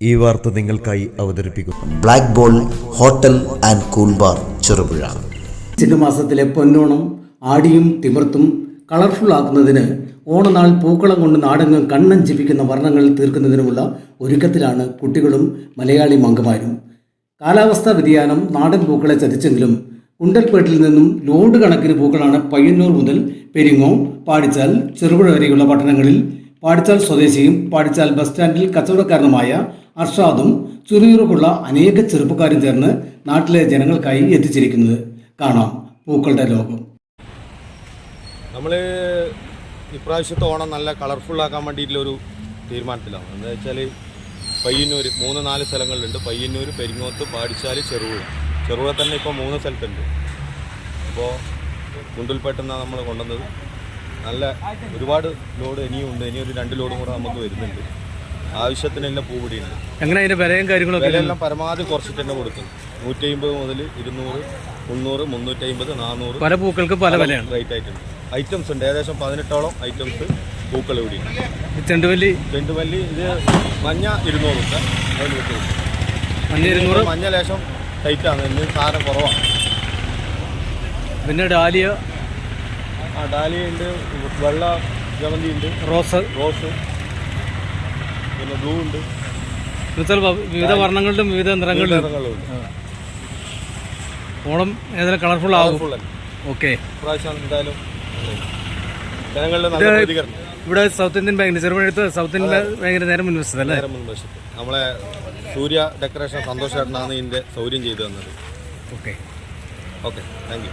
ഈ വാർത്ത നിങ്ങൾക്കായി അവതരിപ്പിക്കുന്നു black ball hotel and cool bar Cherupuzha ചിങ്ങമാസത്തിലെ പൊന്നോണം ആടിയും തിമർത്തും കളർഫുൾ ആക്കുന്നതിന് ഓണനാൾ പൂക്കളം കൊണ്ട് നാടങ്ങ് കണ്ണൻ ജീവിക്കുന്ന വർണങ്ങൾ തീർക്കുന്നതിനുമുള്ള ഒരുക്കത്തിലാണ് കുട്ടികളും മലയാളി മങ്കമാരും കാലാവസ്ഥാ വ്യതിയാനം നാടൻ പൂക്കളെ ചതിച്ചെങ്കിലും കുണ്ടൽപേട്ടിൽ നിന്നും ലോഡ് കണക്കിന് പൂക്കളാണ് പയ്യന്നൂർ മുതൽ പെരിങ്ങോ പാടിച്ചാൽ ചെറുപുഴ വരെയുള്ള പട്ടണങ്ങളിൽ പാടിച്ചാൽ സ്വദേശിയും പാടിച്ചാൽ ബസ് സ്റ്റാൻഡിൽ കച്ചവടക്കാരനുമായ അർഷാദും ചുറുചുറുക്കുള്ള അനേക ചെറുപ്പക്കാരും ചേർന്ന് നാട്ടിലെ ജനങ്ങൾക്കായി എത്തിച്ചിരിക്കുന്നത് കാണാം. പൂക്കളുടെ ലോകം. നമ്മൾ ഇപ്രാവശ്യത്തെ ഓണം നല്ല കളർഫുൾ ആക്കാൻ വേണ്ടിയിട്ടുള്ളൊരു തീരുമാനത്തിലാണ്. എന്താ വെച്ചാൽ പയ്യന്നൂർ മൂന്ന് നാല് സ്ഥലങ്ങളിലുണ്ട്. പയ്യന്നൂർ പെരിങ്ങോത്ത് പാടിച്ചാൽ ചെറുപുഴ. ചെറുപുഴ തന്നെ ഇപ്പോൾ മൂന്ന് സ്ഥലത്തുണ്ട്. അപ്പോൾ കുണ്ടിൽപ്പെട്ടെന്നാണ് നമ്മൾ കൊണ്ടുവന്നത്. നല്ല ഒരുപാട് ലോഡ് ഇനിയും ഉണ്ട്. ഇനി ഒരു രണ്ട് ലോഡും കൂടെ നമുക്ക് വരുന്നുണ്ട്. ആവശ്യത്തിനെല്ലാം പൂപിടിയുണ്ട് എങ്ങനെ അതിന്റെ വിലയും കാര്യങ്ങളൊക്കെ വിലയെല്ലാം പരമാവധി കുറച്ചിട്ട് തന്നെ കൊടുക്കും. നൂറ്റി അമ്പത് മുതൽ ഇരുന്നൂറ് മുന്നൂറ് മുന്നൂറ്റി അമ്പത് നാനൂറ് പല പൂക്കൾക്ക് പല വിലയാണ്. റേറ്റ് ആയിട്ടുണ്ട്. ഐറ്റംസ് ഉണ്ട്. ഏകദേശം പതിനെട്ടോളം ഐറ്റംസ് പൂക്കൾ ഇവിടെ ചെണ്ടുവല്ലി ചെണ്ടുവല്ലി ഇത് മഞ്ഞ ഇരുന്നൂറ് ഉണ്ട്. മഞ്ഞ ഇരുന്നൂറ്. മഞ്ഞ ലേശം ടൈറ്റാണ് ഇന്ന് സാധനം കുറവാണ്. പിന്നെ ഡാലിയ ആ ഡാലിയ ഉണ്ട് വെള്ള ജമന്തി ഉണ്ട് റോസ്. റോസ് പിന്നെ ബ്ലൂ ഉണ്ട് വിവിധ വർണങ്ങളിലും വിവിധ നിറങ്ങളിലും. നിറങ്ങളുണ്ട് ഓണം ഏതെങ്കിലും കളർഫുൾ ആകും? ഓക്കെ. ഇപ്രാവശ്യം എന്തായാലും ജനങ്ങളുടെ നല്ല പ്രതികരണം. ഇവിടെ സൗത്ത് ഇന്ത്യൻ ബാങ്കിന്റെ ചെറുപഴത്ത് സൗത്ത് ഇന്ത്യൻ ബാങ്കിന്റെ നേരം മുൻവശത്ത് അല്ലേ? മുൻവശത്ത്. നമ്മളെ സൂര്യ ഡെക്കറേഷൻ സന്തോഷേട്ടനാണ് ഇതിന്റെ സൗകര്യം ചെയ്തു തന്നത്. ഓക്കെ. ഓക്കെ. Thank you.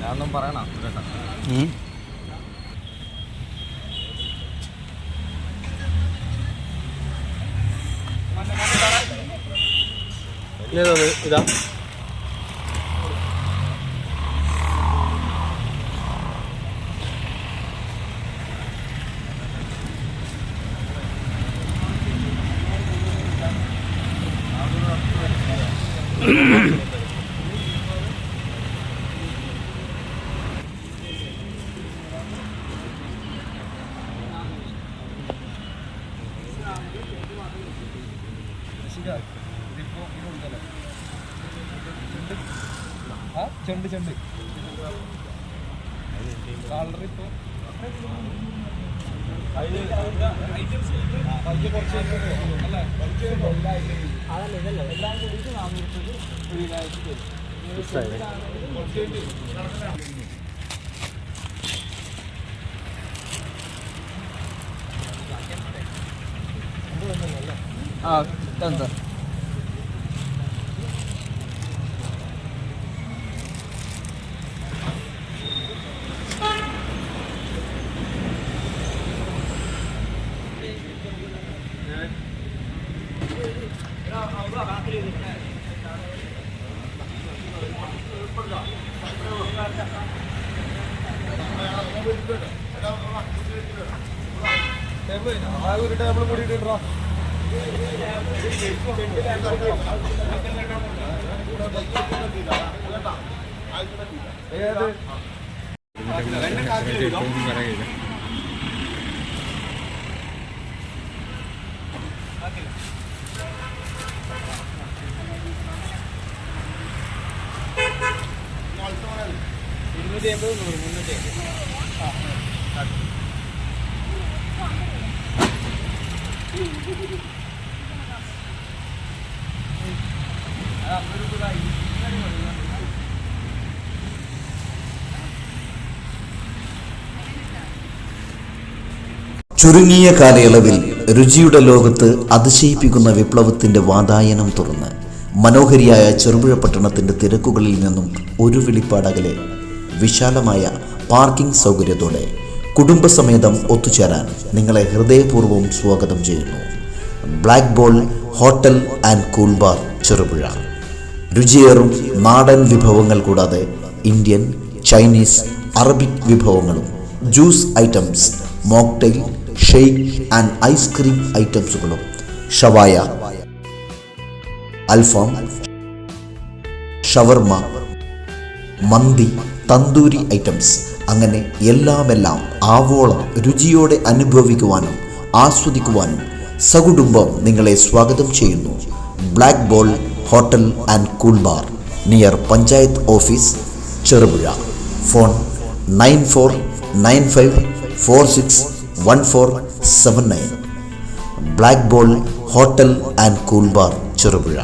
ഞാനൊന്നും പറയണം കേട്ടോ. ഇതാ. ചെണ്ട് ചെണ്ട്. കളർ ഇപ്പോ ആ എന്താ ആ ഒരു ടേബിൾ ആ ഏത് ഇരുന്നൂറ്റി അമ്പത് നൂറ് മുന്നൂറ്റി ചുരുങ്ങിയ കാലയളവിൽ രുചിയുടെ ലോകത്ത് അതിശയിപ്പിക്കുന്ന വിപ്ലവത്തിന്റെ വാതായനം തുറന്ന് മനോഹരിയായ ചെറുപുഴ പട്ടണത്തിന്റെ തിരക്കുകളിൽ നിന്നും ഒരു വിളിപ്പാടകലെ വിശാലമായ പാർക്കിംഗ് സൗകര്യത്തോടെ കുടുംബസമേതം ഒത്തുചേരാൻ നിങ്ങളെ ഹൃദയപൂർവം സ്വാഗതം ചെയ്യുന്നു. Black ball hotel and cool bar Cherupuzha. രുചിയേറും നാടൻ വിഭവങ്ങൾ കൂടാതെ ഇന്ത്യൻ ചൈനീസ് അറബിക് വിഭവങ്ങളും juice items mocktail shake and ice cream ഐറ്റംസുകളും ഷവായ അൽഫാം ഷവർമ മന്തി തന്തൂരി ഐറ്റംസ് അങ്ങനെ എല്ലാമെല്ലാം ആവോളം രുചിയോടെ അനുഭവിക്കുവാനും ആസ്വദിക്കുവാനും സകുടുംബം നിങ്ങളെ സ്വാഗതം ചെയ്യുന്നു. Black ball hotel and cool bar near panchayat office Cherupuzha phone nine four nine five four six one four seven nine black ball hotel and cool bar Cherupuzha